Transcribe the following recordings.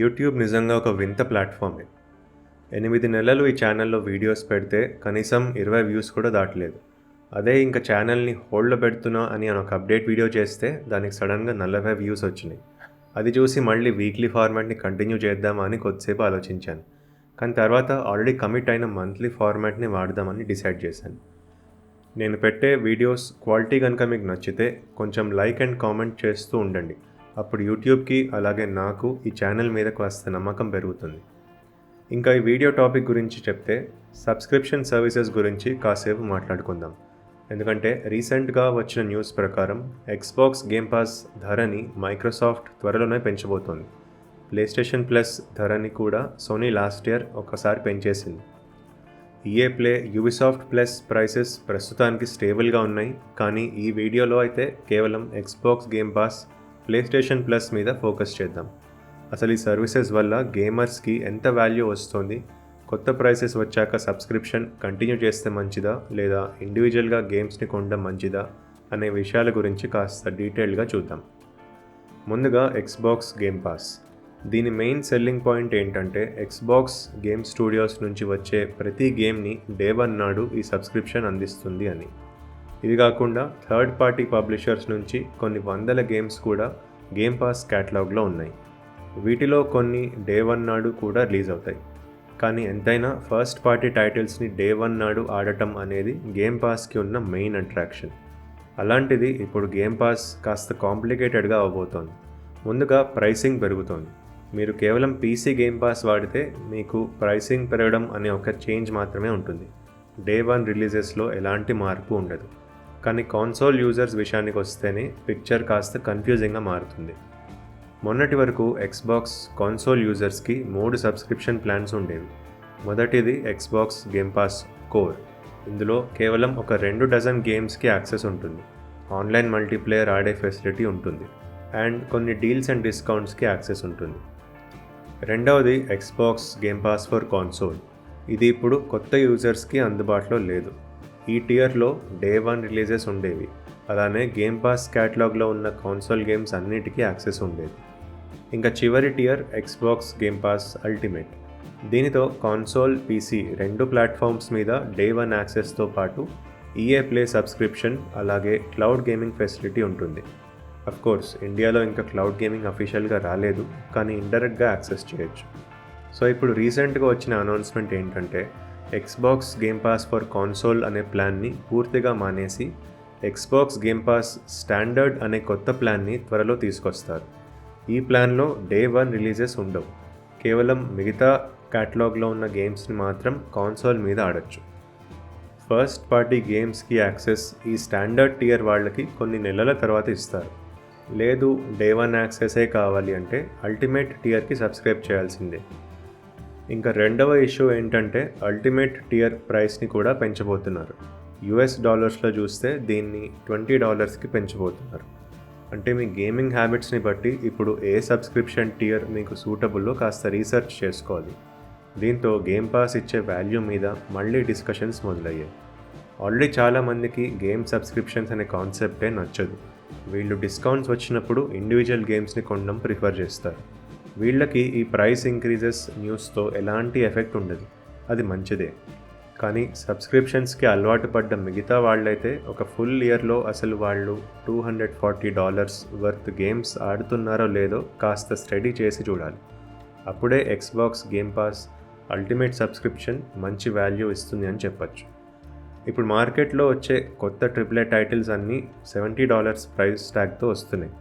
YouTube నిజంగా ఒక వింత ప్లాట్ఫామే ఎనిమిది నెలలు ఈ ఛానల్లో వీడియోస్ పెడితే కనీసం ఇరవై వ్యూస్ కూడా దాటలేదు. అదే ఇంకా ఛానల్ని హోల్డ్లో పెడుతున్నా అని ఒక అప్డేట్ వీడియో చేస్తే దానికి సడన్గా నలభై వ్యూస్ వచ్చినాయి. అది చూసి మళ్ళీ వీక్లీ ఫార్మాట్ని కంటిన్యూ చేద్దామా అని కొద్దిసేపు ఆలోచించాను. కానీ తర్వాత ఆల్రెడీ కమిట్ అయిన మంత్లీ ఫార్మాట్ని వాడదామని డిసైడ్ చేశాను. నేను పెట్టే వీడియోస్ క్వాలిటీ కనుక మీకు నచ్చితే కొంచెం లైక్ అండ్ కామెంట్ చేస్తూ ఉండండి. అప్పుడు యూట్యూబ్కి అలాగే నాకు ఈ ఛానల్ మీద కాస్త నమ్మకం పెరుగుతుంది. ఇంకా ఈ వీడియో టాపిక్ గురించి చెప్తే సబ్స్క్రిప్షన్ సర్వీసెస్ గురించి కాసేపు మాట్లాడుకుందాం. ఎందుకంటే రీసెంట్గా వచ్చిన న్యూస్ ప్రకారం ఎక్స్బాక్స్ గేమ్ పాస్ ధరని మైక్రోసాఫ్ట్ త్వరలోనే పెంచబోతోంది. ప్లేస్టేషన్ ప్లస్ ధరని కూడా సోనీ లాస్ట్ ఇయర్ ఒకసారి పెంచేసింది. EA play Ubisoft plus prices ప్రస్తుతానికి స్టేబుల్గా ఉన్నాయి. కానీ ఈ వీడియోలో అయితే కేవలం Xbox game pass PlayStation plus మీద ఫోకస్ చేద్దాం. అసలు ఈ సర్వీసెస్ వల్ల గేమర్స్కి ఎంత వాల్యూ వస్తుంది? కొత్త ప్రైసెస్ వచ్చాక సబ్స్క్రిప్షన్ కంటిన్యూ చేస్తే మంచిదా? లేదా ఇండివిజువల్గా గేమ్స్ని కొనడం మంచిదా? అనే విషయాల గురించి కాస్త డీటెయిల్గా చూద్దాం. ముందుగా ఎక్స్బాక్స్ గేమ్ పాస్ దీని మెయిన్ సెల్లింగ్ పాయింట్ ఏంటంటే ఎక్స్బాక్స్ గేమ్ స్టూడియోస్ నుంచి వచ్చే ప్రతి గేమ్ని డే వన్ నాడు ఈ సబ్స్క్రిప్షన్ అందిస్తుంది అని. ఇది కాకుండా థర్డ్ పార్టీ పబ్లిషర్స్ నుంచి కొన్ని వందల గేమ్స్ కూడా గేమ్ పాస్ క్యాటలాగ్లో ఉన్నాయి. వీటిలో కొన్ని డే వన్ నాడు కూడా రిలీజ్ అవుతాయి. కానీ ఎంతైనా ఫస్ట్ పార్టీ టైటిల్స్ని డే వన్ నాడు ఆడటం అనేది గేమ్ పాస్కి ఉన్న మెయిన్ అట్రాక్షన్ అలాంటిది ఇప్పుడు గేమ్ పాస్ కాస్త కాంప్లికేటెడ్గా అవబోతోంది. ముందుగా ప్రైసింగ్ పెరుగుతోంది. మీరు కేవలం పీసీ గేమ్ పాస్ వాడితే మీకు ప్రైసింగ్ పెరగడం అనే ఒక చేంజ్ మాత్రమే ఉంటుంది. డే వన్ రిలీజెస్లో ఎలాంటి మార్పు ఉండదు. కానీ కాన్సోల్ యూజర్స్ విషయానికి వస్తేనే పిక్చర్ కాస్త కన్ఫ్యూజింగ్గా మారుతుంది. మొన్నటి వరకు ఎక్స్బాక్స్ కాన్సోల్ యూజర్స్కి మూడు సబ్స్క్రిప్షన్ ప్లాన్స్ ఉండేవి. మొదటిది ఎక్స్బాక్స్ గేమ్ పాస్ కోర్ ఇందులో కేవలం ఒక రెండు డజన్ గేమ్స్కి యాక్సెస్ ఉంటుంది. ఆన్లైన్ మల్టీప్లేయర్ ఆడే ఫెసిలిటీ ఉంటుంది. అండ్ కొన్ని డీల్స్ అండ్ డిస్కౌంట్స్కి యాక్సెస్ ఉంటుంది. రెండవది Xbox game pass for console ఇది ఇప్పుడు కొత్త యూజర్స్కి అందుబాటులో లేదు. ఈ టియర్లో డే వన్ రిలీజెస్ ఉండేవి. అలానే గేమ్ పాస్ క్యాటలాగ్లో ఉన్న కాన్సోల్ గేమ్స్ అన్నిటికీ యాక్సెస్ ఉండేది. ఇంకా చివరి tier Xbox game pass ultimate దీనితో కాన్సోల్ పీసీ రెండు ప్లాట్ఫామ్స్ మీద డే వన్ యాక్సెస్తో పాటు ఈఏ ప్లే సబ్స్క్రిప్షన్ అలాగే క్లౌడ్ గేమింగ్ ఫెసిలిటీ ఉంటుంది. అఫ్ కోర్స్ ఇండియాలో ఇంకా క్లౌడ్ గేమింగ్ అఫీషియల్గా రాలేదు కానీ ఇండైరెక్ట్గా యాక్సెస్ చేయొచ్చు. సో ఇప్పుడు రీసెంట్గా వచ్చిన అనౌన్స్మెంట్ ఏంటంటే Xbox game pass for console అనే ప్లాన్ని పూర్తిగా మానేసి ఎక్స్బాక్స్ గేమ్ పాస్ స్టాండర్డ్ అనే కొత్త ప్లాన్ని త్వరలో తీసుకొస్తారు. ఈ ప్లాన్లో డే వన్ రిలీజెస్ ఉండవు. కేవలం మిగతా క్యాటలాగ్లో ఉన్న గేమ్స్ని మాత్రం కాన్సోల్ మీద ఆడొచ్చు. ఫస్ట్ పార్టీ గేమ్స్కి యాక్సెస్ ఈ స్టాండర్డ్ టియర్ వాళ్ళకి కొన్ని నెలల తర్వాత ఇస్తారు. లేదు డే వన్ యాక్సెసే కావాలి అంటే అల్టిమేట్ టియర్కి సబ్స్క్రైబ్ చేయాల్సిందే. ఇంకా రెండవ ఇష్యూ ఏంటంటే అల్టిమేట్ టియర్ ప్రైస్ని కూడా పెంచబోతున్నారు. యుఎస్ డాలర్స్లో చూస్తే దీన్ని ట్వంటీ డాలర్స్కి పెంచబోతున్నారు. అంటే మీ గేమింగ్ హ్యాబిట్స్ని బట్టి ఇప్పుడు ఏ సబ్స్క్రిప్షన్ టియర్ మీకు సూటబుల్లో కాస్త రీసెర్చ్ చేసుకోవాలి. దీంతో గేమ్ పాస్ ఇచ్చే వాల్యూ మీద మళ్ళీ డిస్కషన్స్ మొదలయ్యాయి. ఆల్రెడీ చాలామందికి గేమ్ సబ్స్క్రిప్షన్స్ అనే కాన్సెప్టే నచ్చదు. వీళ్ళు డిస్కౌంట్స్ వచ్చినప్పుడు ఇండివిజువల్ గేమ్స్ని కొనడం ప్రిఫర్ చేస్తారు. వీళ్ళకి ఈ ప్రైస్ ఇంక్రీజెస్ న్యూస్తో ఎలాంటి ఎఫెక్ట్ ఉండదు. అది మంచిదే. కానీ సబ్స్క్రిప్షన్స్కి అలవాటు పడ్డ మిగతా వాళ్ళైతే ఒక ఫుల్ ఇయర్లో అసలు వాళ్ళు two hundred forty dollars worth games ఆడుతున్నారో లేదో కాస్త స్టడీ చేసి చూడాలి. అప్పుడే Xbox game pass ultimate subscription మంచి వాల్యూ ఇస్తుంది అని చెప్పచ్చు. ఇప్పుడు మార్కెట్లో వచ్చే కొత్త ట్రిపుల్ టైటిల్స్ అన్నీ సెవెంటీ డాలర్స్ ప్రైస్ ట్యాగ్తో వస్తున్నాయి.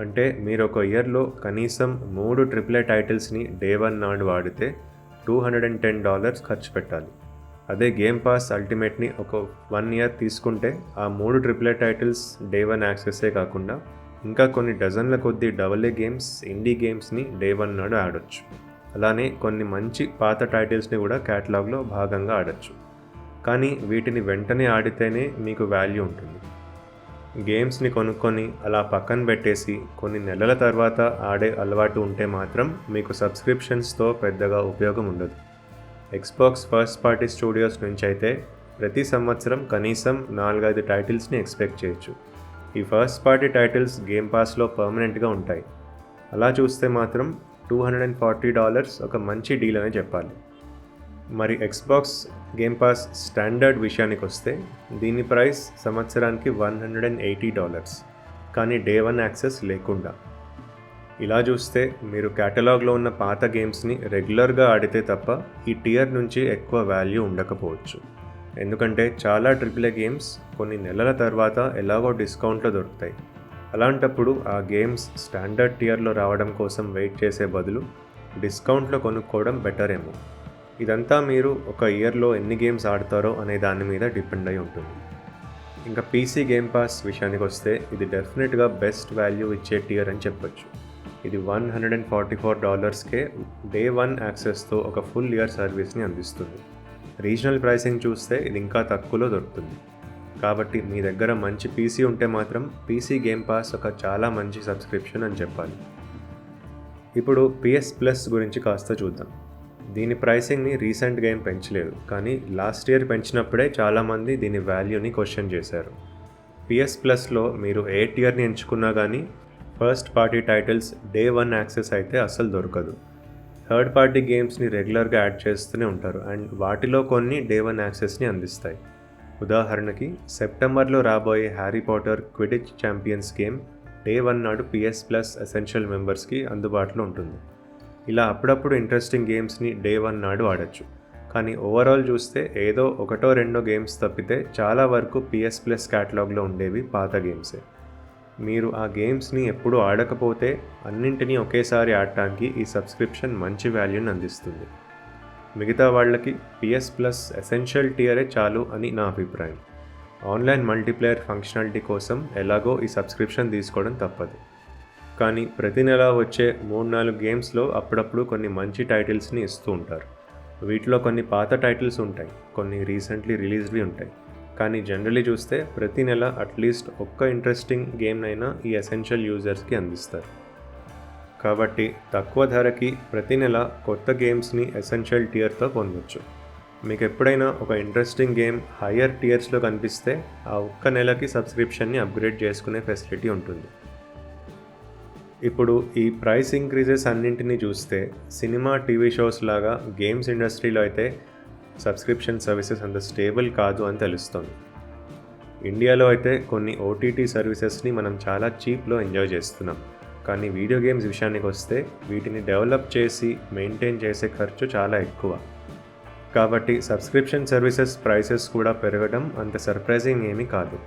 అంటే మీరు ఒక ఇయర్లో కనీసం మూడు ట్రిపులే టైటిల్స్ని డే వన్ నాడు వాడితే two hundred and ten dollars ఖర్చు పెట్టాలి. అదే గేమ్ పాస్ అల్టిమేట్ని ఒక వన్ ఇయర్ తీసుకుంటే ఆ మూడు triple A titles day one యాక్సెస్సే కాకుండా ఇంకా కొన్ని డజన్ల కొద్దీ డబల్ ఏ గేమ్స్ ఇండీ గేమ్స్ని డే వన్ నాడు ఆడొచ్చు. అలానే కొన్ని మంచి పాత టైటిల్స్ని కూడా క్యాటలాగ్లో భాగంగా ఆడొచ్చు. కానీ వీటిని వెంటనే ఆడితేనే మీకు వాల్యూ ఉంటుంది. గేమ్స్ని కొనుక్కొని అలా పక్కన పెట్టేసి కొన్ని నెలల తర్వాత ఆడే అలవాటు ఉంటే మాత్రం మీకు సబ్స్క్రిప్షన్స్తో పెద్దగా ఉపయోగం ఉండదు. ఎక్స్బాక్స్ ఫస్ట్ పార్టీ స్టూడియోస్ నుంచి అయితే ప్రతి సంవత్సరం కనీసం నాలుగైదు టైటిల్స్ని ఎక్స్పెక్ట్ చేయొచ్చు. ఈ ఫస్ట్ పార్టీ టైటిల్స్ గేమ్ పాస్లో పర్మనెంట్గా ఉంటాయి. అలా చూస్తే మాత్రం two hundred and forty dollars ఒక మంచి డీల్ అనే చెప్పాలి. మరి ఎక్స్బాక్స్ గేమ్ పాస్ స్టాండర్డ్ విషయానికి వస్తే దీని ప్రైస్ సంవత్సరానికి one hundred and eighty dollars. కానీ డే వన్ యాక్సెస్ లేకుండా. ఇలా చూస్తే మీరు కేటలాగ్లో ఉన్న పాత గేమ్స్ని రెగ్యులర్గా ఆడితే తప్ప ఈ టియర్ నుంచి ఎక్కువ వాల్యూ ఉండకపోవచ్చు. ఎందుకంటే చాలా ట్రిపుల్ గేమ్స్ కొన్ని నెలల తర్వాత ఎలాగో డిస్కౌంట్లో దొరుకుతాయి. అలాంటప్పుడు ఆ గేమ్స్ స్టాండర్డ్ టియర్లో రావడం కోసం వెయిట్ చేసే బదులు డిస్కౌంట్లో కొనుక్కోవడం బెటర్ ఏమో ఇదంతా మీరు ఒక ఇయర్లో ఎన్ని గేమ్స్ ఆడతారో అనే దాని మీద డిపెండ్ అయి ఉంటుంది. ఇంకా పీసీ గేమ్ పాస్ విషయానికి వస్తే ఇది డెఫినెట్గా బెస్ట్ వాల్యూ ఇచ్చే టియర్ అని చెప్పొచ్చు. ఇది one hundred and forty four డాలర్స్కే day one యాక్సెస్తో ఒక ఫుల్ ఇయర్ సర్వీస్ని అందిస్తుంది. రీజనల్ ప్రైసింగ్ చూస్తే ఇది ఇంకా తక్కువలో దొరుకుతుంది. కాబట్టి మీ దగ్గర మంచి పీసీ ఉంటే మాత్రం పీసీ గేమ్ పాస్ ఒక చాలా మంచి సబ్స్క్రిప్షన్ అని చెప్పాలి. ఇప్పుడు పిఎస్ ప్లస్ గురించి కాస్త చూద్దాం. దీని ప్రైసింగ్ని రీసెంట్ గేమ్ పెంచలేదు. కానీ లాస్ట్ ఇయర్ పెంచినప్పుడే చాలామంది దీని వాల్యూని క్వశ్చన్ చేశారు. పిఎస్ ప్లస్లో మీరు ఏ టియర్ని ఎంచుకున్నా కానీ first party titles day one access అయితే అస్సలు దొరకదు. థర్డ్ పార్టీ గేమ్స్ని రెగ్యులర్గా యాడ్ చేస్తూనే ఉంటారు అండ్ వాటిలో కొన్ని డే వన్ యాక్సెస్ని అందిస్తాయి. ఉదాహరణకి సెప్టెంబర్లో రాబోయే Harry Potter Quidditch Champions game day one నాడు పిఎస్ ప్లస్ ఎసెన్షియల్ మెంబర్స్కి అందుబాటులో ఉంటుంది. ఇలా అప్పుడప్పుడు ఇంట్రెస్టింగ్ గేమ్స్ని డే వన్ నాడు ఆడొచ్చు కానీ ఓవరాల్ చూస్తే ఏదో ఒకటో రెండో గేమ్స్ తప్పితే చాలా వరకు పిఎస్ ప్లస్ క్యాటలాగ్లో ఉండేవి పాత గేమ్సే మీరు ఆ గేమ్స్ని ఎప్పుడూ ఆడకపోతే అన్నింటినీ ఒకేసారి ఆడటానికి ఈ సబ్స్క్రిప్షన్ మంచి వాల్యూని అందిస్తుంది. మిగతా వాళ్ళకి పిఎస్ ప్లస్ ఎసెన్షియల్ టియరే చాలు అని నా అభిప్రాయం. ఆన్లైన్ మల్టీప్లేయర్ ఫంక్షనాలిటీ కోసం ఎలాగో ఈ సబ్స్క్రిప్షన్ తీసుకోవడం తప్పదు. కానీ ప్రతి నెల వచ్చే మూడు నాలుగు గేమ్స్లో అప్పుడప్పుడు కొన్ని మంచి టైటిల్స్ని ఇస్తూ ఉంటారు. వీటిలో కొన్ని పాత టైటిల్స్ ఉంటాయి కొన్ని రీసెంట్లీ రిలీజ్వి ఉంటాయి. కానీ జనరలీ చూస్తే ప్రతి నెల అట్లీస్ట్ ఒక్క ఇంట్రెస్టింగ్ గేమ్నైనా ఈ ఎసెన్షియల్ యూజర్స్కి అందిస్తారు. కాబట్టి తక్కువ ధరకి ప్రతి నెల కొత్త గేమ్స్ని ఎసెన్షియల్ టియర్తో పొందొచ్చు మీకు ఎప్పుడైనా ఒక ఇంట్రెస్టింగ్ గేమ్ హయ్యర్ టియర్స్లో కనిపిస్తే ఆ ఒక్క నెలకి సబ్స్క్రిప్షన్ని అప్గ్రేడ్ చేసుకునే ఫెసిలిటీ ఉంటుంది. ఇప్పుడు ఈ ప్రైస్ ఇంక్రీజెస్ అన్నింటినీ చూస్తే సినిమా టీవీ షోస్ లాగా గేమ్స్ ఇండస్ట్రీలో అయితే సబ్స్క్రిప్షన్ సర్వీసెస్ అంత స్టేబుల్ కాదు అని తెలుస్తుంది. ఇండియాలో అయితే కొన్ని ఓటీటీ సర్వీసెస్ని మనం చాలా చీప్లో ఎంజాయ్ చేస్తున్నాం. కానీ వీడియో గేమ్స్ విషయానికి వస్తే వీటిని డెవలప్ చేసి మెయింటైన్ చేసే ఖర్చు చాలా ఎక్కువ. కాబట్టి సబ్స్క్రిప్షన్ సర్వీసెస్ ప్రైసెస్ కూడా పెరగడం అంత సర్ప్రైజింగ్ ఏమీ కాదు.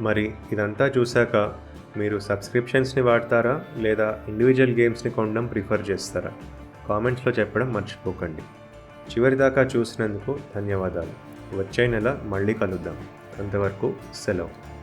మరి ఇదంతా చూశాక మీరు సబ్స్క్రిప్షన్స్ని వాడతారా లేదా ఇండివిజువల్ గేమ్స్ని కొనడం ప్రిఫర్ చేస్తారా? కామెంట్స్లో చెప్పడం మర్చిపోకండి. చివరిదాకా చూసినందుకు ధన్యవాదాలు. వచ్చే నెల మళ్ళీ కలుద్దాం. అంతవరకు సెలవు.